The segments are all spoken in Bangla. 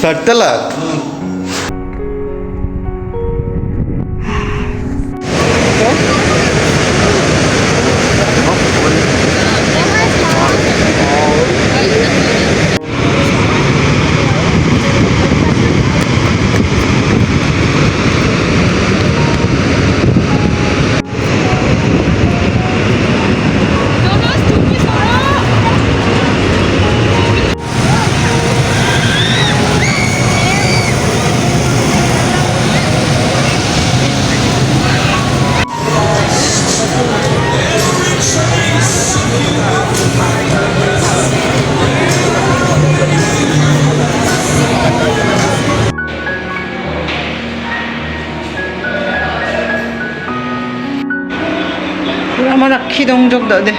সেট করা যায় ষাট লাখ 그러면 아키 동족 너네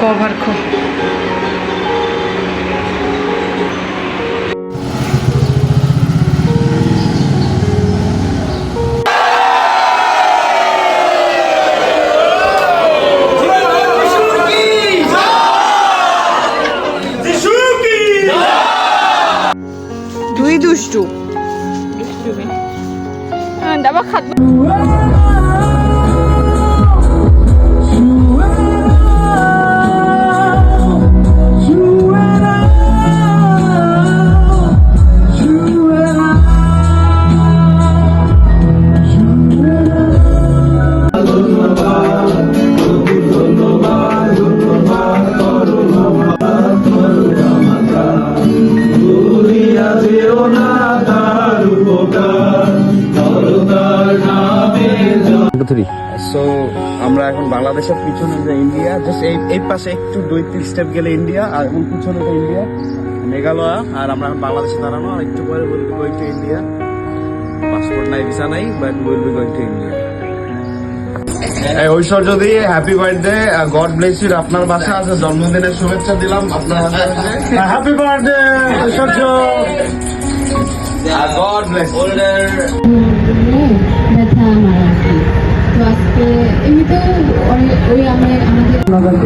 거바르코 দুই দুষ্টু Dapat kat সো আমরা এখন বাংলাদেশের পিছনে যে ইন্ডিয়া জাস্ট এই এই পাশে একটু দুই তিন স্টেপ গেলে ইন্ডিয়া আর এখন পিছনে তো ইন্ডিয়া মেঘালয় আর আমরা এখন বাংলাদেশে দাঁড়ানো আর একটু পরে will be going to India. Passport নাই ভিসা নাই but will be going to India Aishwarya দিয়ে happy birthday God bless you আপনার বাসা আছে জন্মদিনের শুভেচ্ছা দিলাম আপনার হাতে happy birthday Aishwarya! God bless তো এমনিতেও অনেক- ওই আমি আমাদের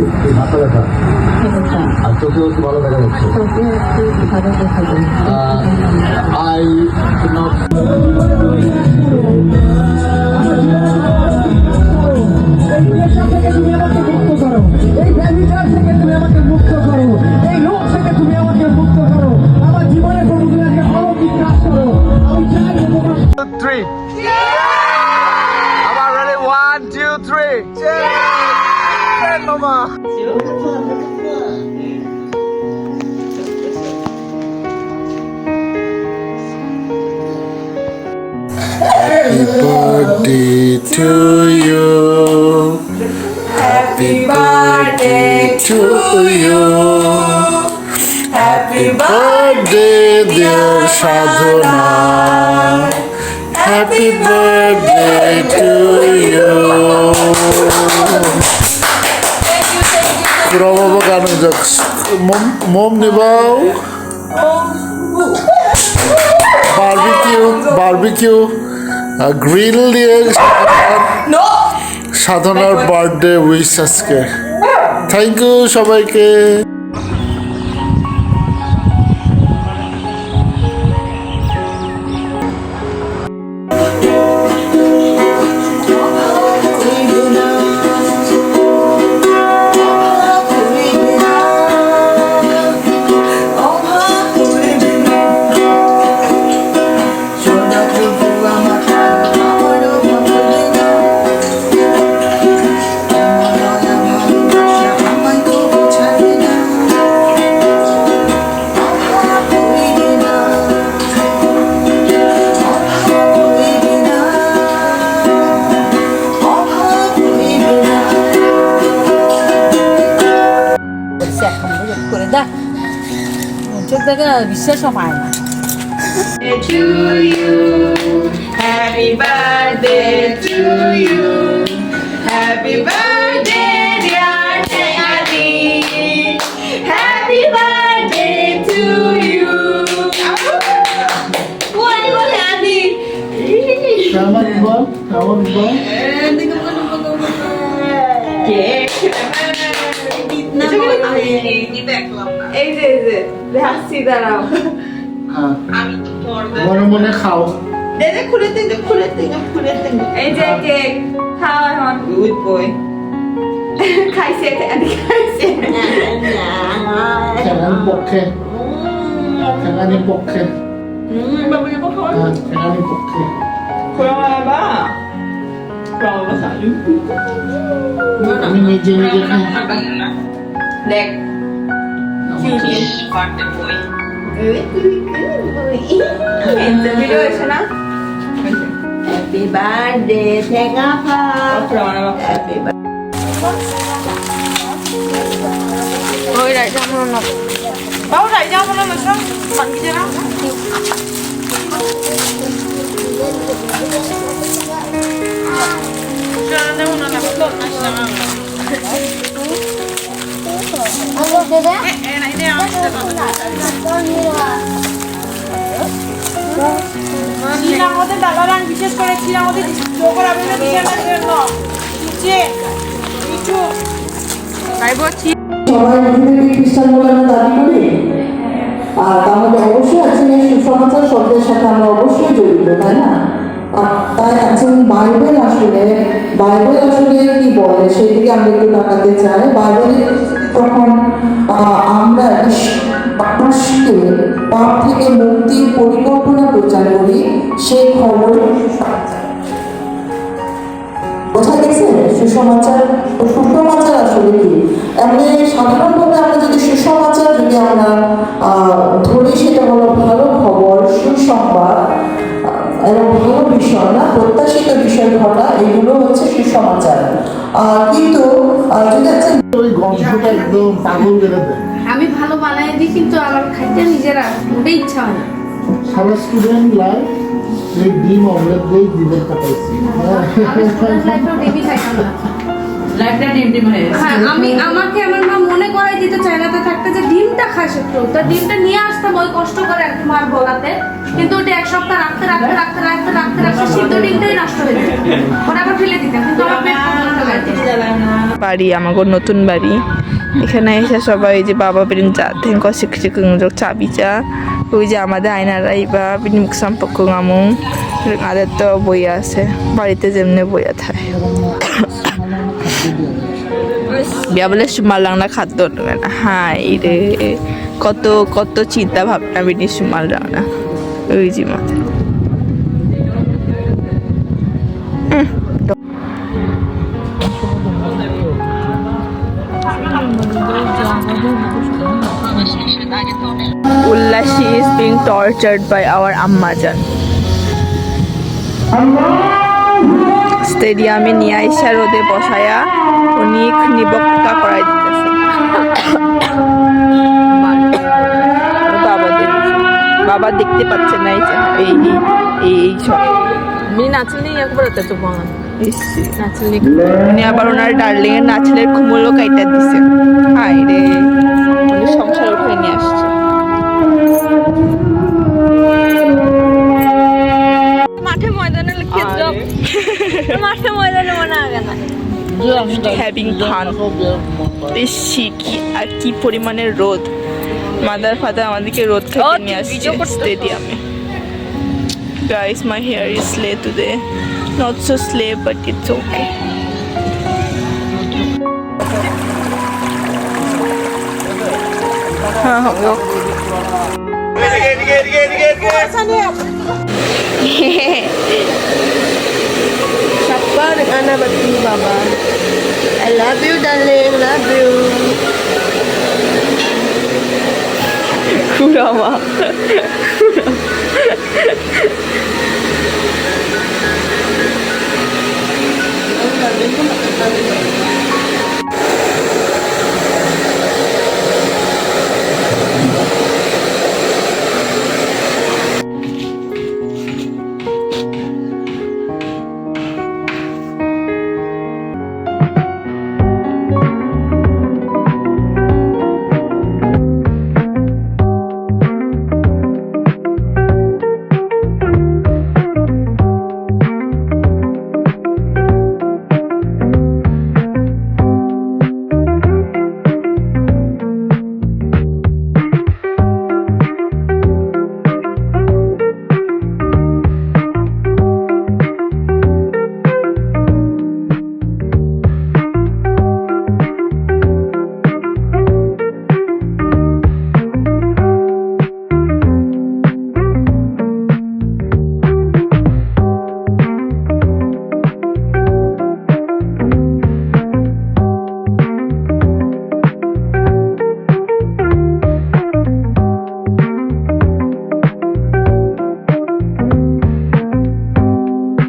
আর চোখেও একটু ভালো দেখা যাচ্ছে। চোখে একটু ভালো দেখা যায় I not three. Am Mama. birthday to you. Happy birthday to you. Happy birthday, dear Sadhana. Happy birthday to you. Kurama gaano jak mom. Barbecue, barbecue, grill দিয়ে সাধনার বার্থডে উইশ আজকে থ্যাংক ইউ সবাইকে চোখ দেখে বিশ্বাসও পায় না Happy birthday to you. Happy birthday, dear Tayati. Happy birthday to you. Wala wala Adi. কেমন বল কেমন বল এই যে এই যে দেখাচ্ছি দাঁড়াও। হ্যাঁ। মনে মনে খাও। দে দে খুলে দে দে খুলে দে খুলে দে এই যে কেক খাও এখন। গুড বয় খাইছে খাইছে ঠেঙানির পক্ষে। ঠেঙানির পক্ষে। হুম বাবা বাবা খাও হ্যাঁ ঠেঙানির পক্ষে। খোলা বাবা। খোলা বাবা সালু আমি নিজে নিজে খাই। দেখ। ভিডিও আছে না Happy birthday, Tengapa. খোলা বাবা Happy birthday. ওই রাইজা আমার না বাবু রাইজা আমার না সব বাকি জানা শ্রীরামদের দাদারান বিশেষ করে শ্রীরামদের চোখের আবেদন বিশেষের জন্য নিচে কিছু সবাই নিজেদেরকে খ্রিস্টান বলে আমরা দাবি করি। আর তাহলে অবশ্যই আজকে সুসমাচার শব্দের সাথে আমরা অবশ্যই জড়িত তাই না? তাই আজকে বাইবেল আসলে বাইবেল আসলে কি বলে সেদিকে আমরা একটু তাকাতে চাই। বাইবেলে তখন আমরা মানুষকে পাপ থেকে মুক্তির পরিকল্পনা প্রচার করি সেই খবর বোঝা গেছে? সুসমাচার ও সুসমাচার আসলে কি? এমনি সাধারণভাবে আমরা যদি সুসমাচার, যদি আমরা ধরি, সেটা হলো ভালো খবর, সুসংবাদ এবং ভালো বিষয় না, প্রত্যাশিত বিষয় ঘটা, এগুলো হচ্ছে সুসমাচার। কিন্তু যদি ওই গন্ধটা একদম পাগল করে দেয়। আমি ভালো বানাই দিই কিন্তু আমার খাইতে নিজেরা মোটেই ইচ্ছা হয় না। সারা স্টুডেন্ট লাইফ এই ডিম অমলেট দিয়ে জীবন কাটাইছি। আমি ডিমই খাইতাম না। লাইফটা ডিম ডিম হয়ে হ্যাঁ আমি আমাকে আমার থাকতে যে ডিমটা খায় সত্য তো। ডিমটা নিয়ে আসতাম ওই কষ্ট করে কি মার বলাতে কিন্তু ওটা এক সপ্তাহ রাখতে রাখতে রাখতে রাখতে রাখতে রাখতে সিদ্ধ ডিমটাই নষ্ট হয়ে ওটা আবার ফেলে দিতাম কিন্তু আমার পেট বাড়ি, আমাগো নতুন বাড়ি। এখানে এসে সবাই যে বাবা বিরিং চা থেংক শিক্ষক চাবি চা ওই যে আমাদের আয়নারা ইবা বিনি মুখ সম্পর্ক গামুং আদের তো বইয়া আছে, বাড়িতে যেমনি বইয়া থাকে। বিয়া বলে সুমাল খাদ্য না। হাই রে। কত কত চিন্তা ভাবনা বিনি সুমাল রাংনা ওই যে মাথা Ullashi is being tortured by our Ammajan. স্টেডিয়ামে নিয়ে আইসা রোদে বসায়া অনেক নিবক্তা করাই দিতেছে। বাবাদের বাবা দেখতে পাচ্ছে না এই এই এই সব উনি নাচলেই একবার হতে তো বাঙালি উনি আবার ওনার ডার্লিং এর নাচলের খুমুলও কাইটা দিছে। হায় রে। সংসার উঠে নিয়ে আসছে। হ্যাভিং ফান বেশি কি আর কি পরিমাণের রোদ মাদার ফাদার আমাদেরকে রোদ থেকে ও, নিয়ে তুই আসছে video করতেছিস? স্টেডিয়ামে guys my hair is slay today not so slay but it's okay हाँ हम लोग Siapa dengan anak batu baba? I love you, darling. Love you. Kurama. Kurama.